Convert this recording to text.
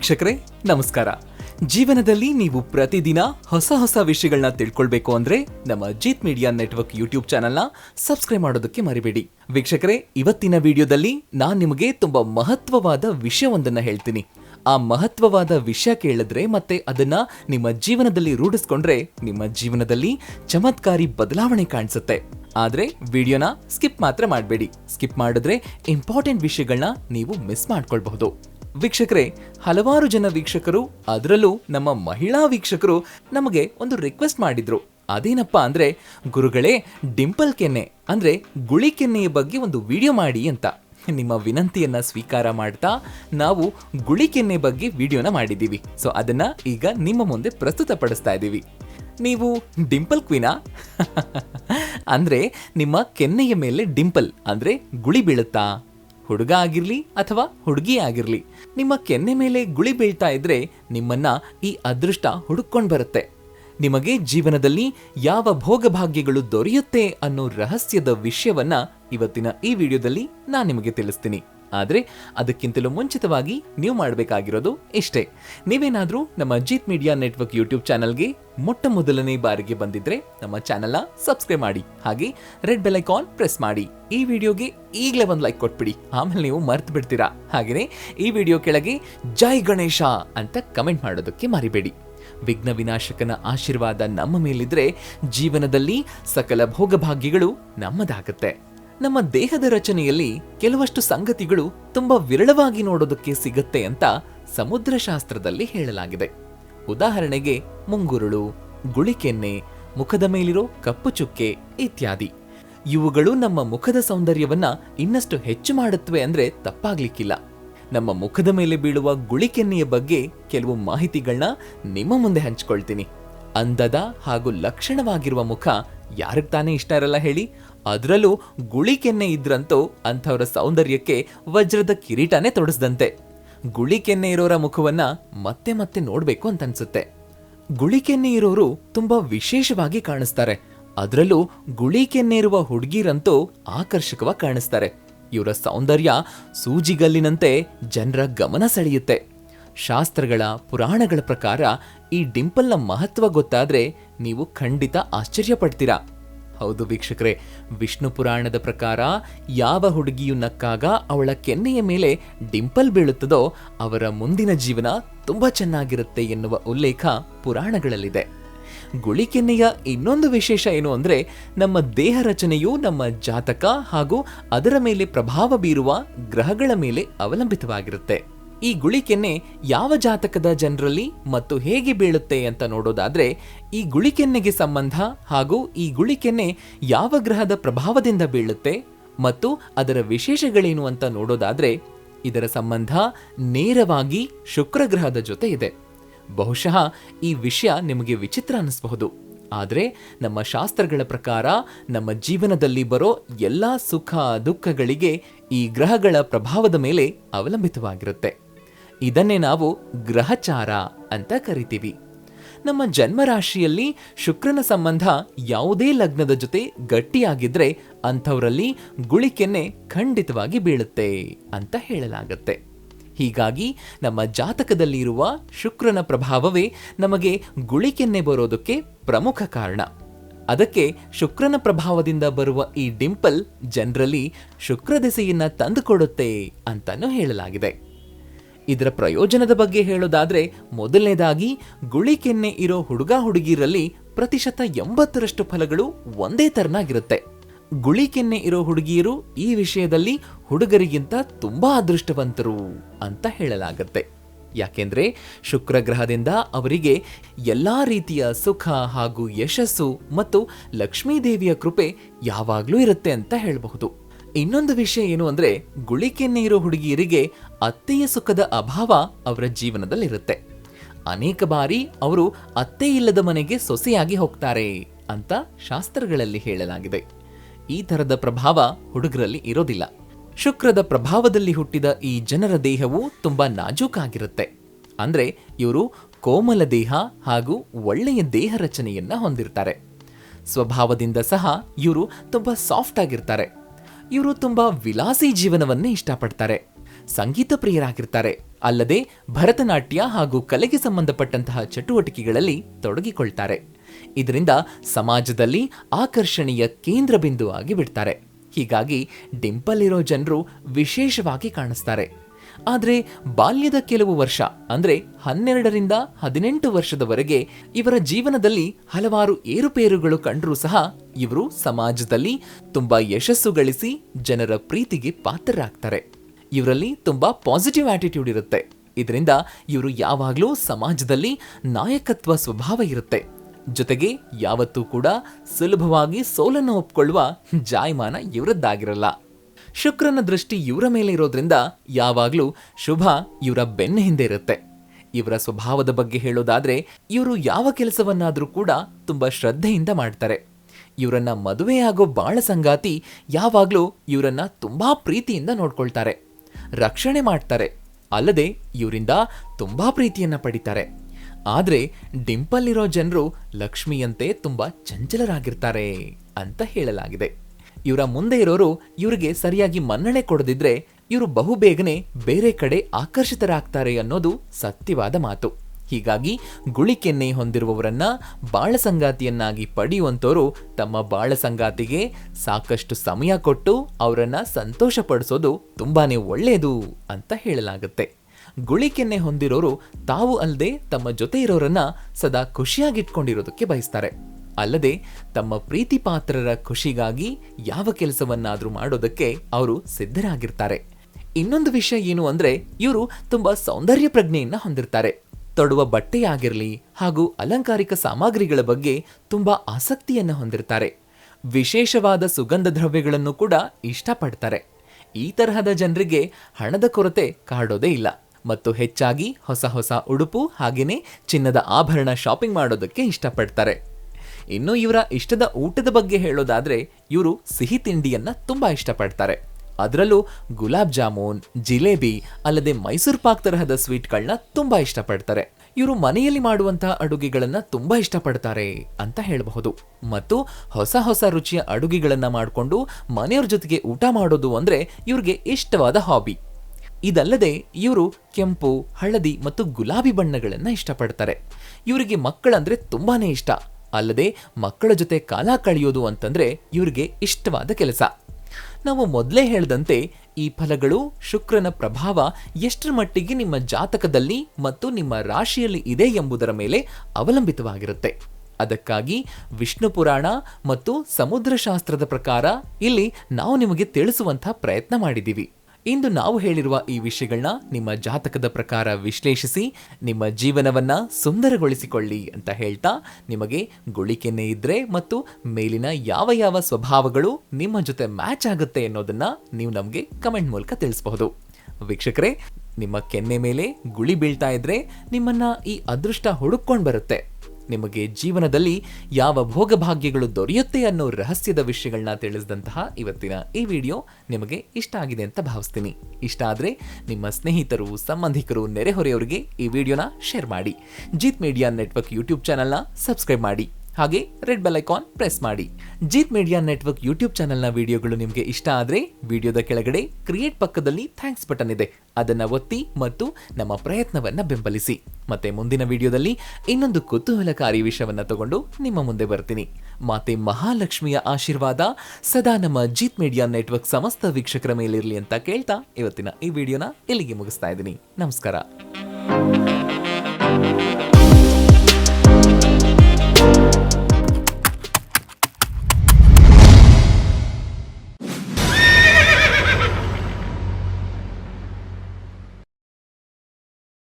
ವೀಕ್ಷಕರೇ, ನಮಸ್ಕಾರ. ಜೀವನದಲ್ಲಿ ನೀವು ಪ್ರತಿದಿನ ಹೊಸ ಹೊಸ ವಿಷಯಗಳನ್ನ ತಿಳ್ಕೊಳ್ಬೇಕು ಅಂದ್ರೆ ನಮ್ಮ ಜೀತ್ ಮೀಡಿಯಾ ನೆಟ್ವರ್ಕ್ ಯೂಟ್ಯೂಬ್ ಚಾನೆಲ್ನ ಸಬ್ಸ್ಕ್ರೈಬ್ ಮಾಡೋದಕ್ಕೆ ಮರಿಬೇಡಿ. ವೀಕ್ಷಕರೇ, ಇವತ್ತಿನ ವಿಡಿಯೋದಲ್ಲಿ ನಾನ್ ನಿಮಗೆ ತುಂಬಾ ಮಹತ್ವವಾದ ವಿಷಯವೊಂದನ್ನ ಹೇಳ್ತೀನಿ. ಆ ಮಹತ್ವವಾದ ವಿಷಯ ಕೇಳಿದ್ರೆ ಮತ್ತೆ ಅದನ್ನ ನಿಮ್ಮ ಜೀವನದಲ್ಲಿ ರೂಢಿಸ್ಕೊಂಡ್ರೆ ನಿಮ್ಮ ಜೀವನದಲ್ಲಿ ಚಮತ್ಕಾರಿ ಬದಲಾವಣೆ ಕಾಣಿಸುತ್ತೆ. ಆದ್ರೆ ವಿಡಿಯೋನ ಸ್ಕಿಪ್ ಮಾತ್ರ ಮಾಡಬೇಡಿ. ಸ್ಕಿಪ್ ಮಾಡಿದ್ರೆ ಇಂಪಾರ್ಟೆಂಟ್ ವಿಷಯಗಳನ್ನ ನೀವು ಮಿಸ್ ಮಾಡ್ಕೊಳ್ಬಹುದು. ವೀಕ್ಷಕರೇ, ಹಲವಾರು ಜನ ವೀಕ್ಷಕರು, ಅದರಲ್ಲೂ ನಮ್ಮ ಮಹಿಳಾ ವೀಕ್ಷಕರು ನಮಗೆ ಒಂದು ರಿಕ್ವೆಸ್ಟ್ ಮಾಡಿದ್ರು. ಅದೇನಪ್ಪ ಅಂದ್ರೆ, ಗುರುಗಳೇ, ಡಿಂಪಲ್ ಕೆನ್ನೆ, ಅಂದ್ರೆ ಗುಳಿ ಕೆನ್ನೆಯ ಬಗ್ಗೆ ಒಂದು ವಿಡಿಯೋ ಮಾಡಿ ಅಂತ. ನಿಮ್ಮ ವಿನಂತಿಯನ್ನ ಸ್ವೀಕಾರ ಮಾಡ್ತಾ ನಾವು ಗುಳಿ ಕೆನ್ನೆ ಬಗ್ಗೆ ವಿಡಿಯೋನ ಮಾಡಿದ್ದೀವಿ. ಸೊ ಅದನ್ನ ಈಗ ನಿಮ್ಮ ಮುಂದೆ ಪ್ರಸ್ತುತಪಡಿಸ್ತಾ ಇದ್ದೀವಿ. ನೀವು ಡಿಂಪಲ್ ಕ್ವೀನಾ? ಅಂದ್ರೆ ನಿಮ್ಮ ಕೆನ್ನೆಯ ಮೇಲೆ ಡಿಂಪಲ್, ಅಂದ್ರೆ ಗುಳಿ ಬೀಳುತ್ತಾ? ಹುಡುಗ ಆಗಿರ್ಲಿ ಅಥವಾ ಹುಡುಗಿ ಆಗಿರ್ಲಿ, ನಿಮ್ಮ ಕೆನ್ನೆ ಮೇಲೆ ಗುಳಿ ಬೀಳ್ತಾ ಇದ್ರೆ ನಿಮ್ಮನ್ನ ಈ ಅದೃಷ್ಟ ಹುಡುಕೊಂಡ್ ಬರುತ್ತೆ. ನಿಮಗೆ ಜೀವನದಲ್ಲಿ ಯಾವ ಭೋಗಭಾಗ್ಯಗಳು ದೊರೆಯುತ್ತೆ ಅನ್ನೋ ರಹಸ್ಯದ ವಿಷಯವನ್ನ ಇವತ್ತಿನ ಈ ವಿಡಿಯೋದಲ್ಲಿ ನಾನು ನಿಮಗೆ ತಿಳಿಸ್ತೀನಿ. ಆದ್ರೆ ಅದಕ್ಕಿಂತಲೂ ಮುಂಚಿತವಾಗಿ ನೀವು ಮಾಡಬೇಕಾಗಿರೋದು ಇಷ್ಟೇ. ನೀವೇನಾದರೂ ನಮ್ಮ ಜೀತ್ ಮೀಡಿಯಾ ನೆಟ್ವರ್ಕ್ ಯೂಟ್ಯೂಬ್ ಚಾನಲ್ಗೆ ಮೊಟ್ಟ ಮೊದಲನೇ ಬಾರಿಗೆ ಬಂದಿದ್ರೆ ನಮ್ಮ ಚಾನೆಲ್ನ ಸಬ್ಸ್ಕ್ರೈಬ್ ಮಾಡಿ, ಹಾಗೆ ರೆಡ್ ಬೆಲ್ ಐಕಾನ್ ಪ್ರೆಸ್ ಮಾಡಿ. ಈ ವಿಡಿಯೋಗೆ ಈಗಲೇ ಒಂದು ಲೈಕ್ ಕೊಟ್ಬಿಡಿ. ಆಮೇಲೆ ನೀವು ಮರೆತು ಬಿಡ್ತೀರಾ? ಹಾಗೆಯೇ ಈ ವಿಡಿಯೋ ಕೆಳಗೆ ಜೈ ಗಣೇಶ ಅಂತ ಕಮೆಂಟ್ ಮಾಡೋದಕ್ಕೆ ಮರಿಬೇಡಿ. ವಿಘ್ನ ವಿನಾಶಕನ ಆಶೀರ್ವಾದ ನಮ್ಮ ಮೇಲಿದ್ರೆ ಜೀವನದಲ್ಲಿ ಸಕಲ ಭೋಗಭಾಗ್ಯಗಳು ನಮ್ಮದಾಗುತ್ತೆ. ನಮ್ಮ ದೇಹದ ರಚನೆಯಲ್ಲಿ ಕೆಲವಷ್ಟು ಸಂಗತಿಗಳು ತುಂಬಾ ವಿರಳವಾಗಿ ನೋಡೋದಕ್ಕೆ ಸಿಗುತ್ತೆ ಅಂತ ಸಮುದ್ರಶಾಸ್ತ್ರದಲ್ಲಿ ಹೇಳಲಾಗಿದೆ. ಉದಾಹರಣೆಗೆ, ಮುಂಗುರುಳು, ಗುಳಿಕೆನ್ನೆ, ಮುಖದ ಮೇಲಿರೋ ಕಪ್ಪು ಚುಕ್ಕೆ ಇತ್ಯಾದಿ. ಇವುಗಳು ನಮ್ಮ ಮುಖದ ಸೌಂದರ್ಯವನ್ನ ಇನ್ನಷ್ಟು ಹೆಚ್ಚು ಮಾಡುತ್ತವೆ ಅಂದ್ರೆ ತಪ್ಪಾಗ್ಲಿಕ್ಕಿಲ್ಲ. ನಮ್ಮ ಮುಖದ ಮೇಲೆ ಬೀಳುವ ಗುಳಿಕೆನ್ನೆಯ ಬಗ್ಗೆ ಕೆಲವು ಮಾಹಿತಿಗಳನ್ನ ನಿಮ್ಮ ಮುಂದೆ ಹಂಚ್ಕೊಳ್ತೀನಿ. ಅಂದದ ಹಾಗೂ ಲಕ್ಷಣವಾಗಿರುವ ಮುಖ ಯಾರಿಗ್ ತಾನೇ ಇಷ್ಟ ಇರಲ್ಲ ಹೇಳಿ ಅದರಲ್ಲೂ ಗುಳಿಕೆನ್ನೆ ಇದ್ರಂತೂ ಅಂಥವರ ಸೌಂದರ್ಯಕ್ಕೆ ವಜ್ರದ ಕಿರೀಟನೇ ತೊಡಸ್ದಂತೆ. ಗುಳಿಕೆನ್ನೆ ಇರೋರ ಮುಖವನ್ನ ಮತ್ತೆ ಮತ್ತೆ ನೋಡ್ಬೇಕು ಅಂತ ಅನ್ಸುತ್ತೆ ಗುಳಿಕೆನ್ನೆ ಇರೋರು ತುಂಬಾ ವಿಶೇಷವಾಗಿ ಕಾಣಿಸ್ತಾರೆ. ಅದರಲ್ಲೂ ಗುಳಿಕೆನ್ನೆ ಇರುವ ಹುಡುಗಿರಂತೂ ಆಕರ್ಷಕವಾಗಿ ಕಾಣಿಸ್ತಾರೆ. ಇವರ ಸೌಂದರ್ಯ ಸೂಜಿಗಲ್ಲಿನಂತೆ ಜನರ ಗಮನ ಸೆಳೆಯುತ್ತೆ. ಶಾಸ್ತ್ರಗಳ, ಪುರಾಣಗಳ ಪ್ರಕಾರ ಈ ಡಿಂಪಲ್ನ ಮಹತ್ವ ಗೊತ್ತಾದ್ರೆ ನೀವು ಖಂಡಿತ ಆಶ್ಚರ್ಯ ಪಡ್ತೀರಾ ಹೌದು ವೀಕ್ಷಕರೇ, ವಿಷ್ಣು ಪುರಾಣದ ಪ್ರಕಾರ ಯಾವ ಹುಡುಗಿಯು ನಕ್ಕಾಗ ಅವಳ ಕೆನ್ನೆಯ ಮೇಲೆ ಡಿಂಪಲ್ ಬೀಳುತ್ತದೋ ಅವರ ಮುಂದಿನ ಜೀವನ ತುಂಬ ಚೆನ್ನಾಗಿರುತ್ತೆ ಎನ್ನುವ ಉಲ್ಲೇಖ ಪುರಾಣಗಳಲ್ಲಿದೆ. ಗುಳಿಕೆನ್ನೆಯ ಇನ್ನೊಂದು ವಿಶೇಷ ಏನು ಅಂದರೆ ನಮ್ಮ ದೇಹ ರಚನೆಯು ನಮ್ಮ ಜಾತಕ ಹಾಗೂ ಅದರ ಮೇಲೆ ಪ್ರಭಾವ ಬೀರುವ ಗ್ರಹಗಳ ಮೇಲೆ ಅವಲಂಬಿತವಾಗಿರುತ್ತೆ. ಈ ಗುಳಿಕೆನ್ನೆ ಯಾವ ಜಾತಕದ ಜನರಲ್ಲಿ ಮತ್ತು ಹೇಗೆ ಬೀಳುತ್ತೆ ಅಂತ ನೋಡೋದಾದ್ರೆ, ಈ ಗುಳಿಕೆನ್ನೆಗೆ ಸಂಬಂಧ ಹಾಗೂ ಈ ಗುಳಿಕೆನ್ನೆ ಯಾವ ಗ್ರಹದ ಪ್ರಭಾವದಿಂದ ಬೀಳುತ್ತೆ ಮತ್ತು ಅದರ ವಿಶೇಷಗಳೇನು ಅಂತ ನೋಡೋದಾದ್ರೆ, ಇದರ ಸಂಬಂಧ ನೇರವಾಗಿ ಶುಕ್ರ ಗ್ರಹದ ಜೊತೆ ಇದೆ. ಬಹುಶಃ ಈ ವಿಷಯ ನಿಮಗೆ ವಿಚಿತ್ರ ಅನ್ನಿಸಬಹುದು ಆದರೆ ನಮ್ಮ ಶಾಸ್ತ್ರಗಳ ಪ್ರಕಾರ ನಮ್ಮ ಜೀವನದಲ್ಲಿ ಬರೋ ಎಲ್ಲ ಸುಖ ದುಃಖಗಳಿಗೆ ಈ ಗ್ರಹಗಳ ಪ್ರಭಾವದ ಮೇಲೆ ಅವಲಂಬಿತವಾಗಿರುತ್ತೆ. ಇದನ್ನೇ ನಾವು ಗ್ರಹಚಾರ ಅಂತ ಕರಿತೀವಿ. ನಮ್ಮ ಜನ್ಮರಾಶಿಯಲ್ಲಿ ಶುಕ್ರನ ಸಂಬಂಧ ಯಾವುದೇ ಲಗ್ನದ ಜೊತೆ ಗಟ್ಟಿಯಾಗಿದ್ರೆ ಅಂಥವರಲ್ಲಿ ಗುಳಿಕೆನೆ ಖಂಡಿತವಾಗಿ ಬೀಳುತ್ತೆ ಅಂತ ಹೇಳಲಾಗತ್ತೆ. ಹೀಗಾಗಿ ನಮ್ಮ ಜಾತಕದಲ್ಲಿರುವ ಶುಕ್ರನ ಪ್ರಭಾವವೇ ನಮಗೆ ಗುಳಿಕೆನ್ನೆ ಬರೋದಕ್ಕೆ ಪ್ರಮುಖ ಕಾರಣ. ಅದಕ್ಕೆ ಶುಕ್ರನ ಪ್ರಭಾವದಿಂದ ಬರುವ ಈ ಡಿಂಪಲ್ ಜನರಲ್ಲಿ ಶುಕ್ರ ದೆಸೆಯನ್ನ ತಂದುಕೊಡುತ್ತೆ ಅಂತಾನೂ ಹೇಳಲಾಗಿದೆ. ಇದರ ಪ್ರಯೋಜನದ ಬಗ್ಗೆ ಹೇಳೋದಾದ್ರೆ ಮೊದಲನೇದಾಗಿ ಗುಳಿಕೆನ್ನೆ ಇರೋ ಹುಡುಗ ಹುಡುಗಿರಲ್ಲಿ ಪ್ರತಿಶತ ಎಂಬತ್ತರಷ್ಟು ಫಲಗಳು ಒಂದೇ ತರನಾಗಿರುತ್ತೆ. ಗುಳಿಕೆನ್ನೆ ಇರೋ ಹುಡುಗಿಯರು ಈ ವಿಷಯದಲ್ಲಿ ಹುಡುಗರಿಗಿಂತ ತುಂಬಾ ಅದೃಷ್ಟವಂತರು ಅಂತ ಹೇಳಲಾಗತ್ತೆ. ಯಾಕೆಂದ್ರೆ ಶುಕ್ರ ಗ್ರಹದಿಂದ ಅವರಿಗೆ ಎಲ್ಲಾ ರೀತಿಯ ಸುಖ ಹಾಗೂ ಯಶಸ್ಸು ಮತ್ತು ಲಕ್ಷ್ಮೀದೇವಿಯ ಕೃಪೆ ಯಾವಾಗ್ಲೂ ಇರುತ್ತೆ ಅಂತ ಹೇಳಬಹುದು. ಇನ್ನೊಂದು ವಿಷಯ ಏನು ಅಂದ್ರೆ ಗುಳಿಕೆಯನ್ನೇ ಇರೋ ಹುಡುಗಿಯರಿಗೆ ಅತ್ತೆಯ ಸುಖದ ಅಭಾವ ಅವರ ಜೀವನದಲ್ಲಿರುತ್ತೆ. ಅನೇಕ ಬಾರಿ ಅವರು ಅತ್ತೆ ಇಲ್ಲದ ಮನೆಗೆ ಸೊಸೆಯಾಗಿ ಹೋಗ್ತಾರೆ ಅಂತ ಶಾಸ್ತ್ರಗಳಲ್ಲಿ ಹೇಳಲಾಗಿದೆ. ಈ ತರದ ಪ್ರಭಾವ ಹುಡುಗರಲ್ಲಿ ಇರೋದಿಲ್ಲ. ಶುಕ್ರದ ಪ್ರಭಾವದಲ್ಲಿ ಹುಟ್ಟಿದ ಈ ಜನರ ದೇಹವು ತುಂಬಾ ನಾಜೂಕಾಗಿರುತ್ತೆ. ಅಂದ್ರೆ ಇವರು ಕೋಮಲ ದೇಹ ಹಾಗೂ ಒಳ್ಳೆಯ ದೇಹ ರಚನೆಯನ್ನ ಹೊಂದಿರ್ತಾರೆ. ಸ್ವಭಾವದಿಂದ ಸಹ ಇವರು ತುಂಬಾ ಸಾಫ್ಟ್ ಆಗಿರ್ತಾರೆ. ಇವರು ತುಂಬಾ ವಿಲಾಸಿ ಜೀವನವನ್ನೇ ಇಷ್ಟಪಡ್ತಾರೆ. ಸಂಗೀತ ಪ್ರಿಯರಾಗಿರ್ತಾರೆ. ಅಲ್ಲದೆ ಭರತನಾಟ್ಯ ಹಾಗೂ ಕಲೆಗೆ ಸಂಬಂಧಪಟ್ಟಂತಹ ಚಟುವಟಿಕೆಗಳಲ್ಲಿ ತೊಡಗಿಕೊಳ್ತಾರೆ. ಇದರಿಂದ ಸಮಾಜದಲ್ಲಿ ಆಕರ್ಷಣೀಯ ಕೇಂದ್ರ ಬಿಂದು ಬಿಡ್ತಾರೆ. ಹೀಗಾಗಿ ಡಿಂಪಲ್ ಇರೋ ಜನರು ವಿಶೇಷವಾಗಿ ಕಾಣಿಸ್ತಾರೆ. ಆದರೆ ಬಾಲ್ಯದ ಕೆಲವು ವರ್ಷ, ಅಂದ್ರೆ ಹನ್ನೆರಡರಿಂದ ಹದಿನೆಂಟು ವರ್ಷದವರೆಗೆ ಇವರ ಜೀವನದಲ್ಲಿ ಹಲವಾರು ಏರುಪೇರುಗಳು ಕಂಡರೂ ಸಹ ಇವರು ಸಮಾಜದಲ್ಲಿ ತುಂಬಾ ಯಶಸ್ಸು ಗಳಿಸಿ ಜನರ ಪ್ರೀತಿಗೆ ಪಾತ್ರರಾಗ್ತಾರೆ. ಇವರಲ್ಲಿ ತುಂಬಾ ಪಾಸಿಟಿವ್ ಆಟಿಟ್ಯೂಡ್ ಇರುತ್ತೆ. ಇದರಿಂದ ಇವರು ಯಾವಾಗಲೂ ಸಮಾಜದಲ್ಲಿ ನಾಯಕತ್ವ ಸ್ವಭಾವ ಇರುತ್ತೆ. ಜೊತೆಗೆ ಯಾವತ್ತೂ ಕೂಡ ಸುಲಭವಾಗಿ ಸೋಲನ್ನು ಒಪ್ಕೊಳ್ಳುವ ಜಾಯಮಾನ ಇವರದ್ದಾಗಿರಲ್ಲ. ಶುಕ್ರನ ದೃಷ್ಟಿ ಇವರ ಮೇಲೆ ಇರೋದ್ರಿಂದ ಯಾವಾಗಲೂ ಶುಭ ಇವರ ಬೆನ್ನ ಹಿಂದೆ ಇರುತ್ತೆ. ಇವರ ಸ್ವಭಾವದ ಬಗ್ಗೆ ಹೇಳೋದಾದ್ರೆ, ಇವರು ಯಾವ ಕೆಲಸವನ್ನಾದರೂ ಕೂಡ ತುಂಬ ಶ್ರದ್ಧೆಯಿಂದ ಮಾಡ್ತಾರೆ. ಇವರನ್ನ ಮದುವೆಯಾಗೋ ಬಾಳ ಸಂಗಾತಿ ಯಾವಾಗಲೂ ಇವರನ್ನ ತುಂಬಾ ಪ್ರೀತಿಯಿಂದ ನೋಡ್ಕೊಳ್ತಾರೆ. ರಕ್ಷಣೆ ಮಾಡ್ತಾರೆ. ಅಲ್ಲದೆ ಇವರಿಂದ ತುಂಬಾ ಪ್ರೀತಿಯನ್ನ ಪಡಿತಾರೆ. ಆದ್ರೆ ಡಿಂಪಲ್ ಇರೋ ಜನರು ಲಕ್ಷ್ಮಿಯಂತೆ ತುಂಬಾ ಚಂಚಲರಾಗಿರ್ತಾರೆ ಅಂತ ಹೇಳಲಾಗಿದೆ. ಇವರ ಮುಂದೆ ಇರೋರು ಇವರಿಗೆ ಸರಿಯಾಗಿ ಮನ್ನಣೆ ಕೊಡದಿದ್ರೆ ಇವರು ಬಹುಬೇಗನೆ ಬೇರೆ ಕಡೆ ಆಕರ್ಷಿತರಾಗ್ತಾರೆ ಅನ್ನೋದು ಸತ್ಯವಾದ ಮಾತು. ಹೀಗಾಗಿ ಗುಳಿಕೆನ್ನೆ ಹೊಂದಿರುವವರನ್ನ ಬಾಳ ಸಂಗಾತಿಯನ್ನಾಗಿ ಪಡೆಯುವಂಥವರು ತಮ್ಮ ಬಾಳ ಸಂಗಾತಿಗೆ ಸಾಕಷ್ಟು ಸಮಯ ಕೊಟ್ಟು ಅವರನ್ನ ಸಂತೋಷಪಡಿಸೋದು ತುಂಬಾನೇ ಒಳ್ಳೆಯದು ಅಂತ ಹೇಳಲಾಗುತ್ತೆ. ಗುಳಿಕೆನ್ನೆ ಹೊಂದಿರೋರು ತಾವು ಅಲ್ಲದೆ ತಮ್ಮ ಜೊತೆ ಇರೋರನ್ನ ಸದಾ ಖುಷಿಯಾಗಿಟ್ಕೊಂಡಿರೋದಕ್ಕೆ ಬಯಸ್ತಾರೆ. ಅಲ್ಲದೆ ತಮ್ಮ ಪ್ರೀತಿ ಪಾತ್ರರ ಖುಷಿಗಾಗಿ ಯಾವ ಕೆಲಸವನ್ನಾದರೂ ಮಾಡೋದಕ್ಕೆ ಅವರು ಸಿದ್ಧರಾಗಿರ್ತಾರೆ. ಇನ್ನೊಂದು ವಿಷಯ ಏನು ಅಂದರೆ ಇವರು ತುಂಬ ಸೌಂದರ್ಯ ಪ್ರಜ್ಞೆಯನ್ನು ಹೊಂದಿರ್ತಾರೆ. ತೊಡುವ ಬಟ್ಟೆಯಾಗಿರಲಿ ಹಾಗೂ ಅಲಂಕಾರಿಕ ಸಾಮಗ್ರಿಗಳ ಬಗ್ಗೆ ತುಂಬ ಆಸಕ್ತಿಯನ್ನು ಹೊಂದಿರ್ತಾರೆ. ವಿಶೇಷವಾದ ಸುಗಂಧ ದ್ರವ್ಯಗಳನ್ನು ಕೂಡ ಇಷ್ಟಪಡ್ತಾರೆ. ಈ ತರಹದ ಜನರಿಗೆ ಹಣದ ಕೊರತೆ ಕಾಡೋದೇ ಇಲ್ಲ. ಮತ್ತು ಹೆಚ್ಚಾಗಿ ಹೊಸ ಹೊಸ ಉಡುಪು ಹಾಗೆಯೇ ಚಿನ್ನದ ಆಭರಣ ಶಾಪಿಂಗ್ ಮಾಡೋದಕ್ಕೆ ಇಷ್ಟಪಡ್ತಾರೆ. ಇನ್ನು ಇವರ ಇಷ್ಟದ ಊಟದ ಬಗ್ಗೆ ಹೇಳೋದಾದ್ರೆ ಇವರು ಸಿಹಿ ತಿಂಡಿಯನ್ನ ತುಂಬಾ ಇಷ್ಟಪಡ್ತಾರೆ. ಅದರಲ್ಲೂ ಗುಲಾಬ್ ಜಾಮೂನ್, ಜಿಲೇಬಿ ಅಲ್ಲದೆ ಮೈಸೂರು ಪಾಕ್ ತರಹದ ಸ್ವೀಟ್ಗಳನ್ನ ತುಂಬಾ ಇಷ್ಟಪಡ್ತಾರೆ. ಇವರು ಮನೆಯಲ್ಲಿ ಮಾಡುವಂತಹ ಅಡುಗೆಗಳನ್ನ ತುಂಬಾ ಇಷ್ಟಪಡ್ತಾರೆ ಅಂತ ಹೇಳಬಹುದು. ಮತ್ತು ಹೊಸ ಹೊಸ ರುಚಿಯ ಅಡುಗೆಗಳನ್ನ ಮಾಡಿಕೊಂಡು ಮನೆಯವ್ರ ಜೊತೆಗೆ ಊಟ ಮಾಡೋದು ಅಂದ್ರೆ ಇವ್ರಿಗೆ ಇಷ್ಟವಾದ ಹಾಬಿ ಇದಲ್ಲದೆ ಇವರು ಕೆಂಪು, ಹಳದಿ ಮತ್ತು ಗುಲಾಬಿ ಬಣ್ಣಗಳನ್ನ ಇಷ್ಟಪಡ್ತಾರೆ. ಇವರಿಗೆ ಮಕ್ಕಳಂದ್ರೆ ತುಂಬಾನೇ ಇಷ್ಟ. ಅಲ್ಲದೆ ಮಕ್ಕಳ ಜೊತೆ ಕಾಲ ಕಳೆಯೋದು ಅಂತಂದ್ರೆ ಇವರಿಗೆ ಇಷ್ಟವಾದ ಕೆಲಸ. ನಾವು ಮೊದಲೇ ಹೇಳಿದಂತೆ ಈ ಫಲಗಳು ಶುಕ್ರನ ಪ್ರಭಾವ ಎಷ್ಟರ ಮಟ್ಟಿಗೆ ನಿಮ್ಮ ಜಾತಕದಲ್ಲಿ ಮತ್ತು ನಿಮ್ಮ ರಾಶಿಯಲ್ಲಿ ಇದೆ ಎಂಬುದರ ಮೇಲೆ ಅವಲಂಬಿತವಾಗಿರುತ್ತೆ. ಅದಕ್ಕಾಗಿ ವಿಷ್ಣು ಪುರಾಣ ಮತ್ತು ಸಮುದ್ರ ಶಾಸ್ತ್ರದ ಪ್ರಕಾರ ಇಲ್ಲಿ ನಾವು ನಿಮಗೆ ತಿಳಿಸುವಂಥ ಪ್ರಯತ್ನ ಮಾಡಿದ್ದೀವಿ. ಇಂದು ನಾವು ಹೇಳಿರುವ ಈ ವಿಷಯಗಳನ್ನ ನಿಮ್ಮ ಜಾತಕದ ಪ್ರಕಾರ ವಿಶ್ಲೇಷಿಸಿ, ನಿಮ್ಮ ಜೀವನವನ್ನ ಸುಂದರಗೊಳಿಸಿಕೊಳ್ಳಿ ಅಂತ ಹೇಳ್ತಾ, ನಿಮಗೆ ಗುಳಿಕೆನೆ ಇದ್ರೆ ಮತ್ತು ಮೇಲಿನ ಯಾವ ಯಾವ ಸ್ವಭಾವಗಳು ನಿಮ್ಮ ಜೊತೆ ಮ್ಯಾಚ್ ಆಗುತ್ತೆ ಅನ್ನೋದನ್ನ ನೀವು ನಮಗೆ ಕಮೆಂಟ್ ಮೂಲಕ ತಿಳಿಸಬಹುದು. ವೀಕ್ಷಕರೇ, ನಿಮ್ಮ ಕೆನ್ನೆ ಮೇಲೆ ಗುಳಿ ಬೀಳ್ತಾ ಇದ್ರೆ ನಿಮ್ಮನ್ನ ಈ ಅದೃಷ್ಟ ಹುಡುಕೊಂಡು ಬರುತ್ತೆ. ನಿಮಗೆ ಜೀವನದಲ್ಲಿ ಯಾವ ಭೋಗಭಾಗ್ಯಗಳು ದೊರೆಯುತ್ತೆ ಅನ್ನೋ ರಹಸ್ಯದ ವಿಷಯಗಳನ್ನ ತಿಳಿಸಿದಂತಹ ಇವತ್ತಿನ ಈ ವಿಡಿಯೋ ನಿಮಗೆ ಇಷ್ಟ ಆಗಿದೆ ಅಂತ ಭಾವಿಸ್ತೀನಿ. ಇಷ್ಟ ಆದರೆ ನಿಮ್ಮ ಸ್ನೇಹಿತರು, ಸಂಬಂಧಿಕರು, ನೆರೆಹೊರೆಯವರಿಗೆ ಈ ವಿಡಿಯೋನ ಶೇರ್ ಮಾಡಿ. ಜೀತ್ ಮೀಡಿಯಾ ನೆಟ್ವರ್ಕ್ ಯೂಟ್ಯೂಬ್ ಚಾನಲ್ನ ಸಬ್ಸ್ಕ್ರೈಬ್ ಮಾಡಿ. ಹಾಗೆ ರೆಡ್ ಬೆಲ್ ಐಕಾನ್ ಪ್ರೆಸ್ ಮಾಡಿ. ಜೀತ್ ಮೀಡಿಯಾ ನೆಟ್ವರ್ಕ್ ಯೂಟ್ಯೂಬ್ ಚಾನೆಲ್ನ ವಿಡಿಯೋಗಳು ನಿಮಗೆ ಇಷ್ಟ ಆದರೆ ವಿಡಿಯೋದ ಕೆಳಗಡೆ ಕ್ರಿಯೇಟ್ ಪಕ್ಕದಲ್ಲಿ ಥ್ಯಾಂಕ್ಸ್ ಬಟನ್ ಇದೆ. ಅದನ್ನ ಒತ್ತಿ ಮತ್ತು ನಮ್ಮ ಪ್ರಯತ್ನವನ್ನ ಬೆಂಬಲಿಸಿ. ಮತ್ತೆ ಮುಂದಿನ ವಿಡಿಯೋದಲ್ಲಿ ಇನ್ನೊಂದು ಕುತೂಹಲಕಾರಿ ವಿಷಯವನ್ನ ತಗೊಂಡು ನಿಮ್ಮ ಮುಂದೆ ಬರ್ತೀನಿ. ಮಾತೆ ಮಹಾಲಕ್ಷ್ಮಿಯ ಆಶೀರ್ವಾದ ಸದಾ ನಮ್ಮ ಜೀತ್ ಮೀಡಿಯಾ ನೆಟ್ವರ್ಕ್ ಸಮಸ್ತ ವೀಕ್ಷಕರ ಮೇಲಿರಲಿ ಅಂತ ಕೇಳ್ತಾ ಇವತ್ತಿನ ಈ ವಿಡಿಯೋನ ಇಲ್ಲಿಗೆ ಮುಗಿಸ್ತಾ ಇದ್ದೀನಿ. ನಮಸ್ಕಾರ.